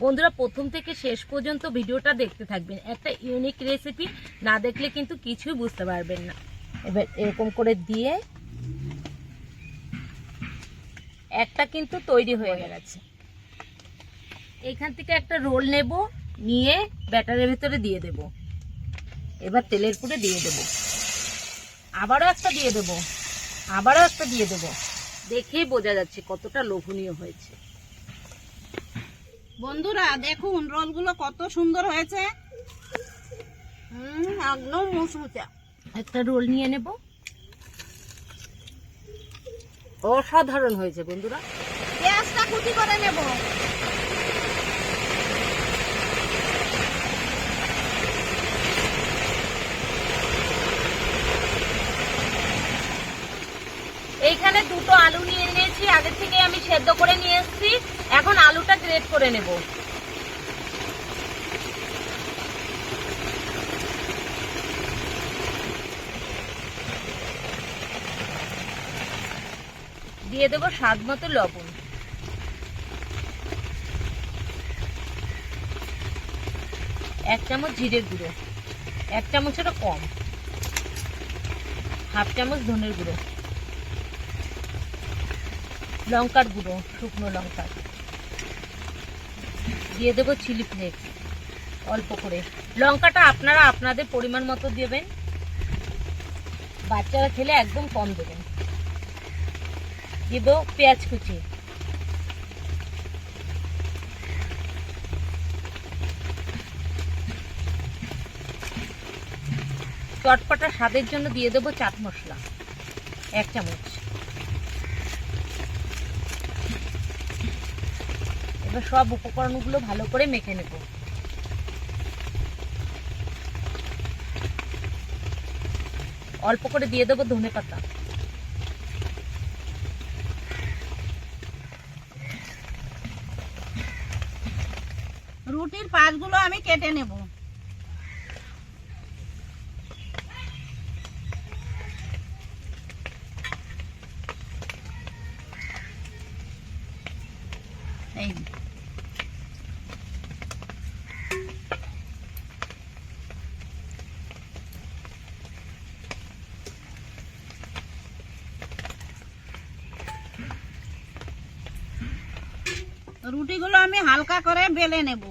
বন্ধুরা, প্রথম থেকে শেষ পর্যন্ত ভিডিওটা দেখতে থাকবেন। একটা ইউনিক রেসিপি না দেখলে কিন্তু কিছুই বুঝতে পারবেন না। এবার এরকম করে দিয়ে একটা কিন্তু তৈরি হয়ে গেছে। এইখান থেকে একটা রোল নেব, নিয়ে ব্যাটারের ভেতরে দিয়ে দেব। এবার তেলের পুরে দিয়ে দেব। আবারও একটা দিয়ে দেব। আবারও একটা দিয়ে দেব। দেখেই বোঝা যাচ্ছে কতটা লোভনীয় হয়েছে। বন্ধুরা, দেখুন, রোলগুলো কত সুন্দর হয়েছে। হুম, একদম একটা রোল নিয়ে নেব। অসাধারণ হয়েছে, বন্ধুরা। পেঁয়াজটা কুচি করে নেব। এইখানে দুটো আলু নিয়ে নিয়েছি। আগে থেকে আমি সেদ্ধ করে নিয়ে এসেছি। এখন আলুটা গ্রেট করে নেব। দিয়ে দেবো স্বাদ মতো লবণ। এক চামচ জিরের গুঁড়ো, এক চামচেরও কম। হাফ চামচ ধনের গুঁড়ো। লঙ্কার গুঁড়ো, শুকনো লঙ্কার। দিয়ে দেবো চিলি ফ্লেক্স অল্প করে। লঙ্কাটা আপনারা আপনাদের পরিমাণ মতো দেবেন। বাচ্চারা খেলে একদম কম দেবেন। দেবো পেঁয়াজ কুচি। চটপটা স্বাদের জন্য দিয়ে দেবো চাট মশলা, এক চামচ। এবার সব উপকরণগুলো ভালো করে মেখে নেব। অল্প করে দিয়ে দেবো ধনে পাতা। রুটির পাশগুলো আমি কেটে নেব। এই। রুটিগুলো আমি হালকা করে বেলে নেব।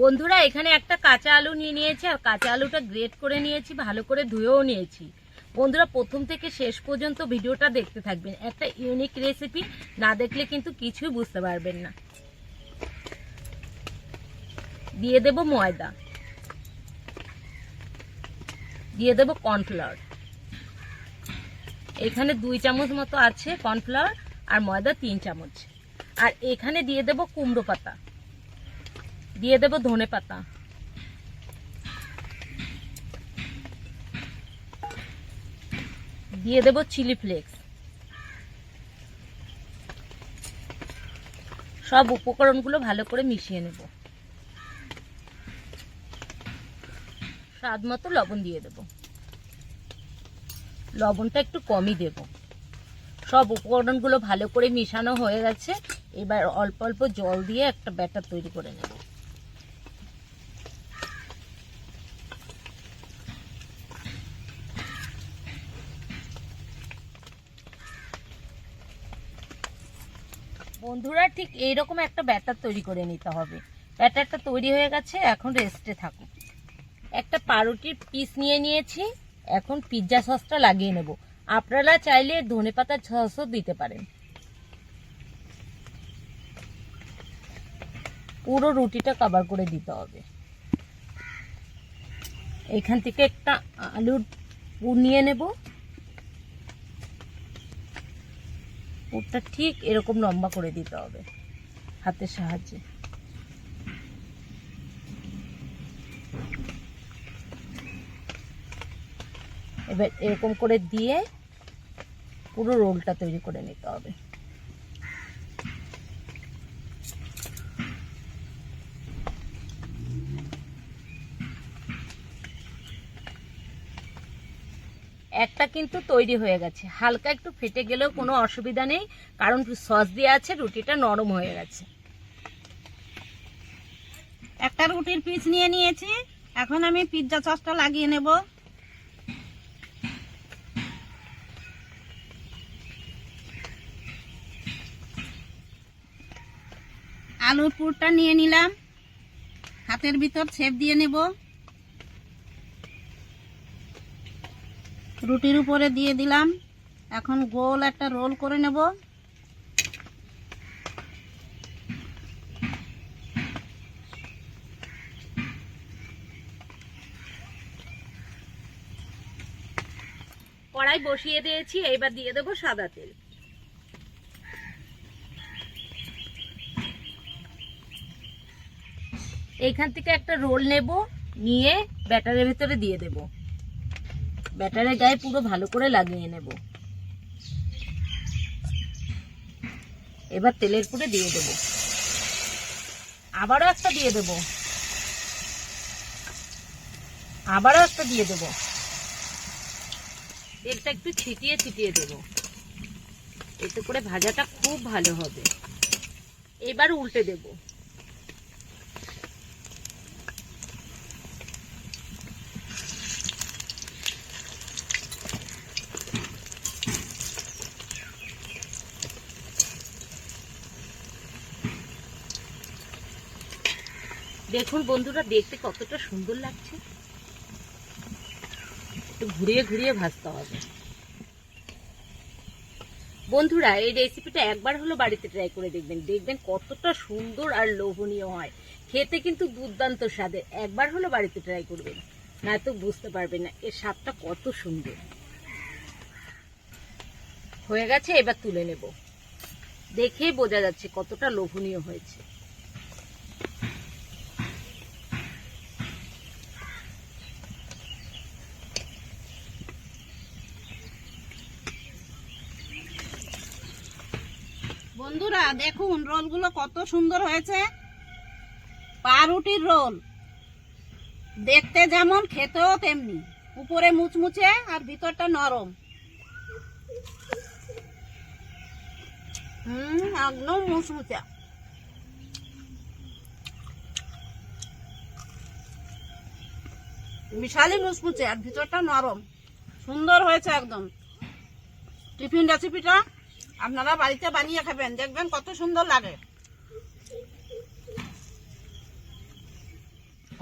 বন্ধুরা, এখানে একটা কাঁচা আলু নিয়ে নিয়েছি, আর কাঁচা আলুটা গ্রেট করে নিয়েছি, ভালো করে ধুয়েও নিয়েছি। বন্ধুরা, প্রথম থেকে শেষ পর্যন্ত ভিডিওটা দেখতে থাকবেন। একটা ইউনিক রেসিপি না দেখলে কিন্তু কিছুই বুঝতে পারবেন না। দিয়ে দেব ময়দা। দিয়ে দেব কর্নফ্লাওয়ার। এখানে দুই চামচ মতো আছে কর্নফ্লাওয়ার আর ময়দা তিন চামচ। আর এখানে দিয়ে দেব কুমড়ো পাতা। দিয়ে দেব ধনে পাতা। দিয়ে দেব চিলি ফ্লেক্স। সব উপকরণগুলো ভালো করে মিশিয়ে নেব। স্বাদ মতো লবণ দিয়ে দেব। লবণটা একটু কমই দেব। সব উপকরণগুলো ভালো করে মিশানো হয়ে গেছে। এবার অল্প অল্প জল দিয়ে একটা ব্যাটার তৈরি করে নেব। বন্ধুরা, ঠিক এইরকম একটা ব্যাটার তৈরি করে নিতে হবে। ব্যাটারটা তৈরি হয়ে গেছে, এখন রেস্টে থাকুক। একটা পাউরুটির পিস নিয়ে নিয়েছি। এখন পিৎজা সসটা লাগিয়ে নেব। আপনারা চাইলে ধনে ধনেপাতার সসও দিতে পারেন। পুরো রুটিটা কভার করে দিতে হবে। এখান থেকে একটা আলুর পুর নিয়ে নেব। পুরটা ঠিক এরকম লম্বা করে দিতে হবে হাতের সাহায্যে। এবার এরকম করে দিয়ে পুরো রোলটা তৈরি করে নিতে হবে। একটা কিন্তু তৈরি হয়ে গেছে। হালকা একটু ফেটে গেলেও কোনো অসুবিধা নেই, কারণ সস দিয়ে আছে, রুটিটা নরম হয়ে গেছে। একটা রুটির পিস নিয়ে নিয়েছি। এখন আমি পিৎজা সসটা লাগিয়ে নেব। আলুর পুরটা নিয়ে নিলাম। হাতের ভিতর ছেপ দিয়ে নেব। রুটির উপরে দিয়ে দিলাম। এখন গোল একটা রোল করে নেব। কড়াই বসিয়ে দিয়েছি, এইবার দিয়ে দেবো সাদা তেল। এইখান থেকে একটা রোল নেব, নিয়ে ব্যাটারের ভেতরে দিয়ে দেব। ব্যাটারের গায়ে পুরো ভালো করে লাগিয়ে নেব। এবার তেলের পুরে দিয়ে দেব। আবারও একটা দিয়ে দেব। আবারও একটা দিয়ে দেবো। তেলটা একটু ছিটিয়ে ছিটিয়ে দেবো। এতে করে ভাজাটা খুব ভালো হবে। এবার উল্টে দেব। দেখুন বন্ধুরা, দেখতে কতটা সুন্দর লাগছে। একটু ঘুরিয়ে ঘুরিয়ে ভাজতে হবে। বন্ধুরা, এই রেসিপিটা একবার হলো বাড়িতে ট্রাই করে দেখবেন। দেখবেন কতটা সুন্দর আর লোভনীয় হয়। খেতে কিন্তু দুর্দান্ত স্বাদের। একবার হলো বাড়িতে ট্রাই করবেন। না তো বুঝতে পারবেন না, এর স্বাদটা কত সুন্দর। হয়ে গেছে, এবার তুলে নেব। দেখে বোঝা যাচ্ছে কতটা লোভনীয় হয়েছে। বন্ধুরা, দেখুন, রোলগুলো কত সুন্দর হয়েছে। পাউরুটির রোল। দেখতে যেমন, খেতেও তেমনি। উপরে মুচমুচে আর ভিতরটা নরম। হুম, একদম বিশালই মুচমুচে আর ভিতরটা নরম। সুন্দর হয়েছে একদম। টিফিন রেসিপিটা আপনারা বাড়িতে বানিয়ে খাবেন, দেখবেন কত সুন্দর লাগে।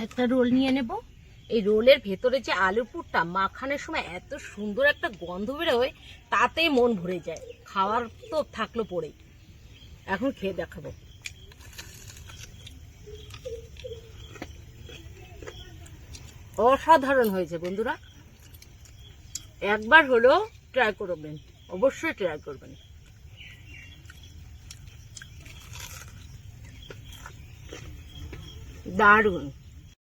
একটা রোল নিয়ে নেব। এই রোলের ভেতরে যে আলু পুরটা মাখানোর সময় এত সুন্দর একটা গন্ধ বেরোয়, তাতেই মন ভরে যায়। খাওয়ার তো থাকল পড়েই। এখন খেয়ে দেখাবো। অসাধারণ হয়েছে বন্ধুরা। একবার হলো ট্রাই করবেন। অবশ্যই ট্রাই করবেন। দারুণ